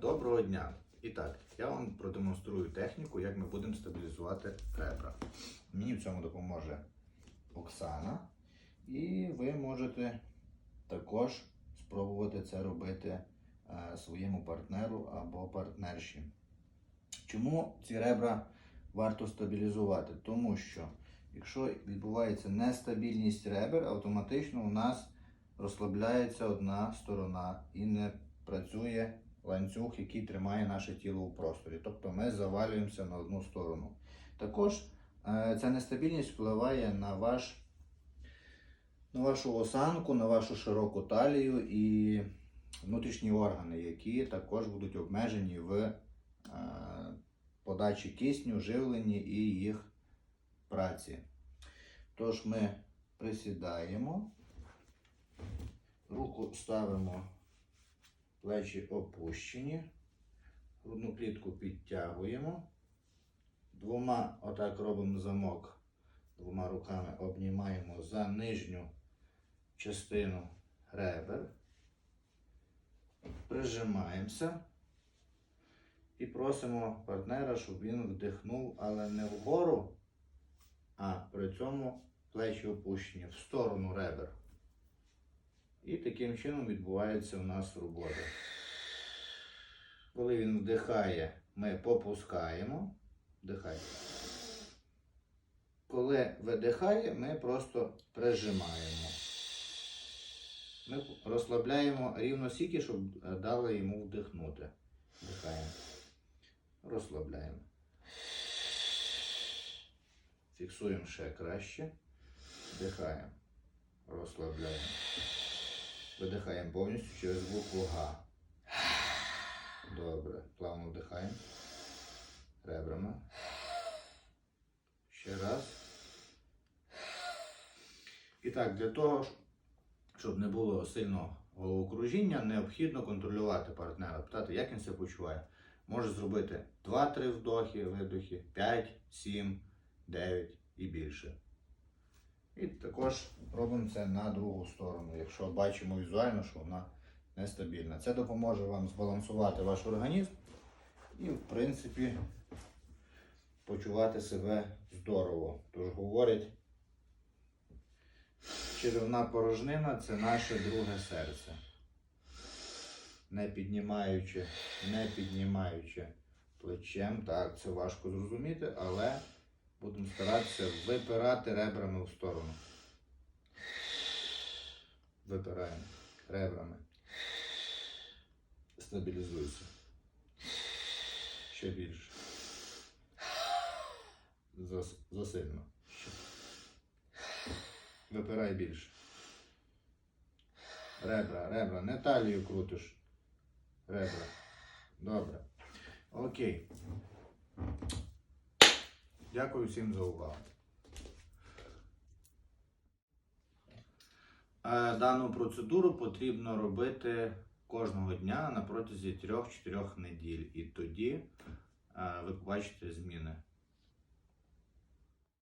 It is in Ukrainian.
Доброго дня! І так, я вам продемонструю техніку, як ми будемо стабілізувати ребра. Мені в цьому допоможе Оксана. І ви можете також спробувати це робити е, своєму партнеру або партнерші. Чому ці ребра варто стабілізувати? Тому що якщо відбувається нестабільність ребер, автоматично у нас розслабляється одна сторона і не працює ланцюг, який тримає наше тіло у просторі. Тобто ми завалюємося на одну сторону. Також е, ця нестабільність впливає на ваш на вашу осанку, на вашу широку талію і внутрішні органи, які також будуть обмежені в е, подачі кисню, живленні і їх праці. Тож ми присідаємо, руку ставимо, плечі опущені, грудну клітку підтягуємо, двома отак робимо замок, двома руками обнімаємо за нижню частину ребер, прижимаємося. І просимо партнера, щоб він вдихнув, але не вгору, а при цьому плечі опущені в сторону ребер. І таким чином відбувається у нас робота. Коли він вдихає, ми попускаємо. Вдихай. Коли видихає, ми просто прижимаємо. Ми розслабляємо рівно стільки, щоб дали йому вдихнути. Вдихаємо. Розслабляємо. Фіксуємо ще краще. Вдихаємо. Розслабляємо. Видихаємо повністю через букву Г. Добре. Плавно вдихаємо. Ребрами. Ще раз. І так, для того, щоб не було сильного головокружіння, необхідно контролювати партнера, питати, як він себе почуває. Може зробити 2-3 вдохи, видохи, 5, 7, 9 і більше. І також робимо це на другу сторону, якщо бачимо візуально, що вона нестабільна. Це допоможе вам збалансувати ваш організм і, в принципі, почувати себе здорово. Тож говорять, черевна порожнина це наше друге серце. Не піднімаючи, не піднімаючи плечем, так, це важко зрозуміти, але будемо старатися випирати ребрами в сторону. Випираємо ребрами. Стабілізуйся. Ще більше. Зас- Засильно. Випирай більше. Ребра, ребра, не талію крутиш. Ребра. Добре. Окей. Дякую всім за увагу. Е, Дану процедуру потрібно робити кожного дня на протязі 3-4 неділь. І тоді е, ви побачите зміни.